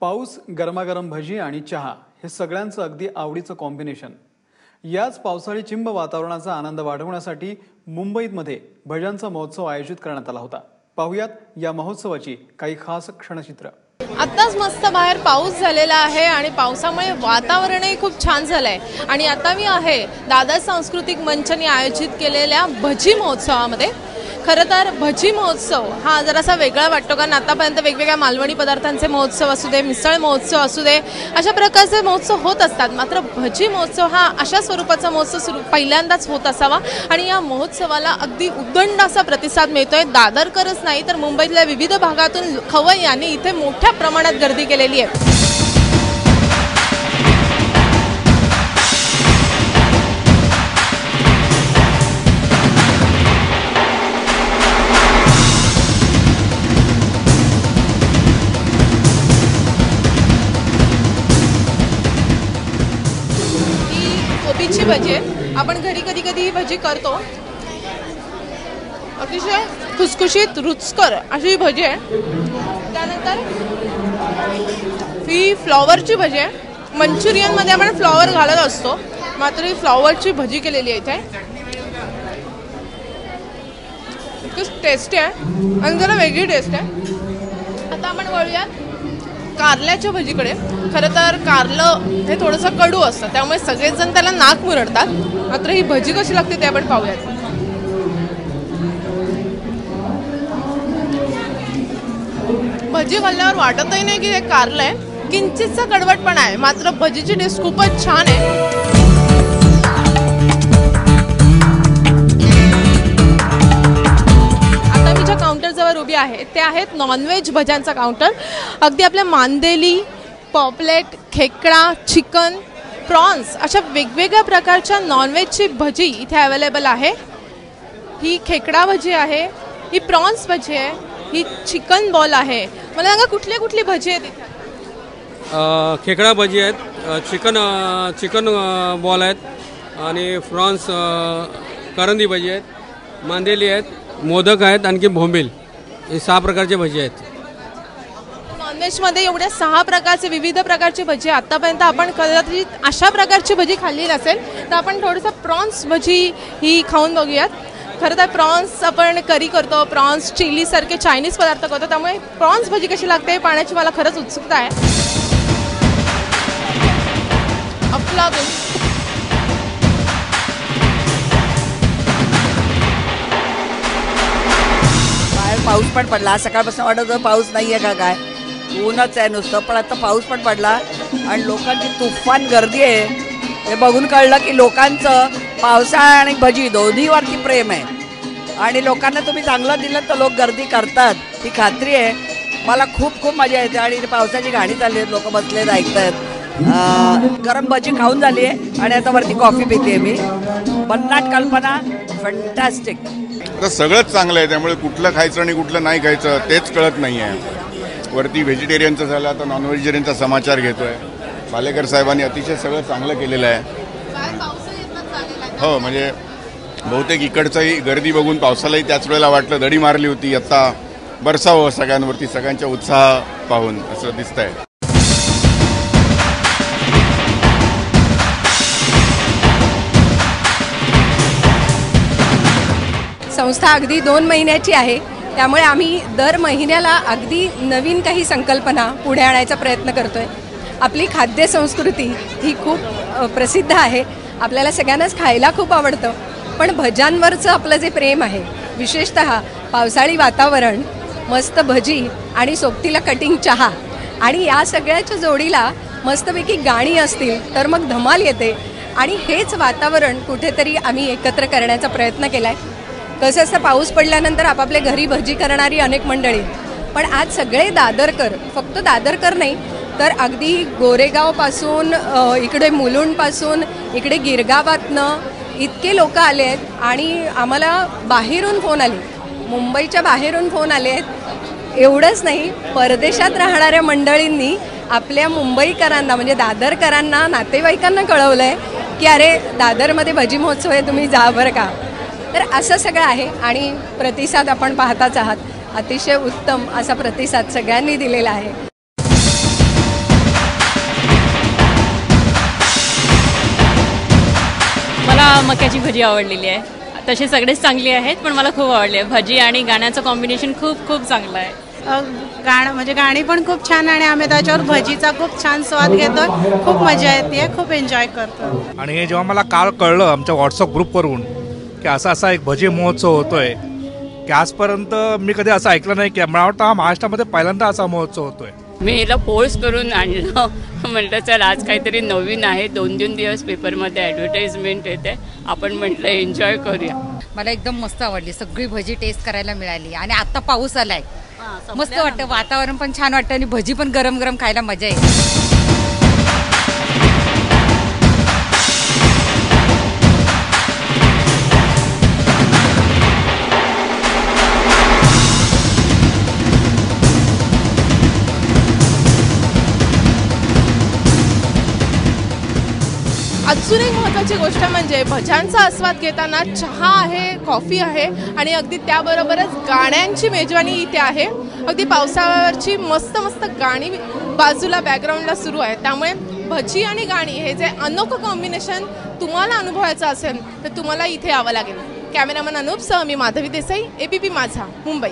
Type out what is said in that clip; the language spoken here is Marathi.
पाऊस गरमागरम भजी आणि चहा हे सगळ्यांचं अगदी आवडीचं कॉम्बिनेशन याच पावसाळी चिंब वातावरणाचा आनंद वाढवण्यासाठी मुंबईमध्ये भज्यांचा महोत्सव आयोजित करण्यात आला होता. पाहुयात या महोत्सवाची काही खास क्षणचित्र. आत्ताच मस्त बाहेर पाऊस झालेला आहे आणि पावसामुळे वातावरणही खूप छान झालंय. आणि आता मी आहे दादा सांस्कृतिक मंचने आयोजित केलेल्या भजी महोत्सवामध्ये. खरं तर भजी महोत्सव हा जरासा वेगळा वाटतो कारण आतापर्यंत वेगवेगळ्या मालवणी पदार्थांचे महोत्सव असू दे मिसळ महोत्सव असू दे अशा प्रकारचे महोत्सव होत असतात. मात्र भजी महोत्सव हा अशा स्वरूपाचा महोत्सव सुरू पहिल्यांदाच होत असावा आणि या महोत्सवाला अगदी उद्दंड असा प्रतिसाद मिळतोय. दादरकरच नाही तर मुंबईतल्या विविध भागातून खवय्यांनी इथे मोठ्या प्रमाणात गर्दी केलेली आहे. कोबीची भजी आहे? आपण घरी कधी कधी ही भजी करतो. अतिशय खुसखुशीत रुचकर अशी ही भजी आहे. त्यानंतर ही फ्लॉवरची भजी आहे. मंचुरियनमध्ये आपण फ्लॉवर घालत असतो. मात्र ही फ्लॉवरची भजी केलेली आहे इथे. इतकीच टेस्टी आहे. आणि जरा वेगळी टेस्ट आहे. आता आपण वळूयात. कारल्याच्या भजीकडे खरं तर कारलं हे थोडंसं कडू असतं. त्यामुळे सगळेच जण त्याला नाक मुरडतात. मात्र ही भजी कशी लागते ते आपण पाहूयात. भजी खाल्ल्यावर वाटतही नाही की हे कारलं आहे किंचितचा कडवटपणा आहे. मात्र भजीची टेस्ट खूपच छान आहे. आहे. ते आहेत नॉनव्हेज भज्यांचा काउंटर अगदी आपल्या मांदेली पॉपलेट खेकडा चिकन प्रॉन्स अशा वेगवेगळ्या प्रकारच्या नॉनव्हेजची भजी इथे अवेलेबल आहे. ही खेकडा भजी आहे ही प्रॉन्स भजी आहे ही चिकन बॉल आहे. मला सांगा कुठली कुठली भजी आहेत इथे? खेकडा भजी आहेत चिकन चिकन बॉल आहेत आणि फ्रॉन्स करंदी भजी आहेत मांदेली आहेत मोदक आहेत आणखी भोंबील हे सहा प्रकारचे भजी आहेत. नॉनव्हेजमध्ये एवढ्या सहा प्रकारचे विविध प्रकारचे भजी आत्तापर्यंत आतापर्यंत आपण कदाचित अशा प्रकारची भजी खाल्ली नसेल तर आपण थोडंसं प्रॉन्स भजी ही खाऊन बघूयात. खरं तर प्रॉन्स आपण करी करतो प्रॉन्स चिलीसारखे चायनीज पदार्थ करतो त्यामुळे प्रॉन्स भजी कशी लागते हे पाण्याची मला खरंच उत्सुकता आहे. अफलातून पाऊस पण पडला. सकाळपासून वाटत होतं पाऊस नाही आहे का काय? ऊनच आहे नुसतं पण आता पाऊस पण पडला. आणि लोकांची तुफान गर्दी आहे. हे बघून कळलं की लोकांचं पावसाळा आणि भजी दोन्हीवरती प्रेम आहे. आणि लोकांना तुम्ही चांगलं दिलं तर लोक गर्दी करतात. ही खात्री आहे. मला खूप खूप मजा येते. आणि पावसाची गाणी चालली आहेत. लोक बसलेत ऐकतायत. गरम भजी खाऊन झाली आहे आणि आता वरती कॉफी पिते मी. भन्नाट कल्पना. फंटॅस्टिक तर सगळंच चांगलं आहे त्यामुळे कुठलं खायचं आणि कुठलं नाही खायचं तेच कळत नाही आहे वरती व्हेजिटेरियनचं झालं आता नॉन व्हेजिटेरियनचा समाचार आहे पालेकर साहेबांनी अतिशय सगळं चांगलं केलेलं आहे. हो म्हणजे बहुतेक इकडचंही गर्दी बघून पावसालाही त्याच वेळेला वाटलं दडी मारली होती आत्ता बरसावं सगळ्यांवरती सगळ्यांच्या उत्साह पाहून असं दिसतंय. संस्था अगदी दोन महिन्याची आहे. त्यामुळे आम्ही दर महिन्याला अगदी नवीन काही संकल्पना पुढे आणायचा प्रयत्न करतोय. आपली खाद्य संस्कृती ही खूप प्रसिद्ध आहे. आपल्याला सगळ्यांनाच खायला खूप आवडतं. पण भज्यांवरचं आपलं जे प्रेम आहे विशेषत पावसाळी वातावरण मस्त भजी आणि सोबतीला कटिंग चहा आणि या सगळ्याच्या जोडीला मस्तपैकी गाणी असतील तर मग धमाल येते. आणि हेच वातावरण कुठेतरी आम्ही एकत्र करण्याचा प्रयत्न केला आहे कसं असतं पाऊस पडल्यानंतर आपापल्या घरी भजी करणारी अनेक मंडळी. पण आज सगळे दादरकर फक्त दादरकर नाही तर अगदी गोरेगावपासून इकडे मुलुंडपासून इकडे गिरगावातनं इतके लोक आले आहेत आणि आम्हाला बाहेरून फोन आले. मुंबईच्या बाहेरून फोन आले आहेत. एवढंच नाही परदेशात राहणाऱ्या मंडळींनी आपल्या मुंबईकरांना म्हणजे दादरकरांना नातेवाईकांना कळवलं आहे की अरे दादरमध्ये भजी महोत्सव आहे तुम्ही जा बरं का. तर असं सगळं आहे आणि प्रतिसाद आपण पाहताच आहात. अतिशय उत्तम असा प्रतिसाद सगळ्यांनी दिलेला आहे. मला मक्याची भजी आवडलेली आहे. तसे सगळेच चांगले आहेत पण मला खूप आवडले. भजी आणि गाण्याचं कॉम्बिनेशन खूप खूप चांगलं आहे. गाणं म्हणजे गाणी पण खूप छान आणि आम्ही त्याच्यावर भजीचा खूप छान स्वाद घेतो खूप मजा येते खूप एन्जॉय करतो आणि हे जेव्हा मला काल कळलं आमच्या व्हॉट्सअप ग्रुपवरून की असा असा एक भजी महोत्सव होतोय. की आजपर्यंत मी कधी असं ऐकलं नाही की मला वाटतं हा महाराष्ट्रामध्ये पहिल्यांदा असा महोत्सव होतोय. मी हिला पोस्ट करून आणलं. म्हटलं चल आज काहीतरी नवीन आहे. दोन दोन दिवस पेपरमध्ये ॲडव्हर्टाइजमेंट येते. आपण म्हटलं एन्जॉय करूया. मला एकदम मस्त आवडली. सगळी भजी टेस्ट करायला मिळाली. आणि आता पाऊस आलाय. मस्त वाटतं. वातावरण पण छान वाटतं आणि भजी पण गरम गरम खायला मजा येते. अजून एक महत्त्वाची गोष्ट म्हणजे भज्यांचा आस्वाद घेताना चहा आहे कॉफी आहे आणि अगदी त्याबरोबरच गाण्यांची मेजवानी इथे आहे. अगदी पावसावरची मस्त मस्त गाणी बाजूला बॅकग्राऊंडला सुरू आहे त्यामुळे भजी आणि गाणी हे जे अनोखं कॉम्बिनेशन तुम्हाला अनुभवायचं असेल तर तुम्हाला इथे यावं लागेल. कॅमेरामन अनूप सह मी माधवी देसाई एबीपी माझा मुंबई.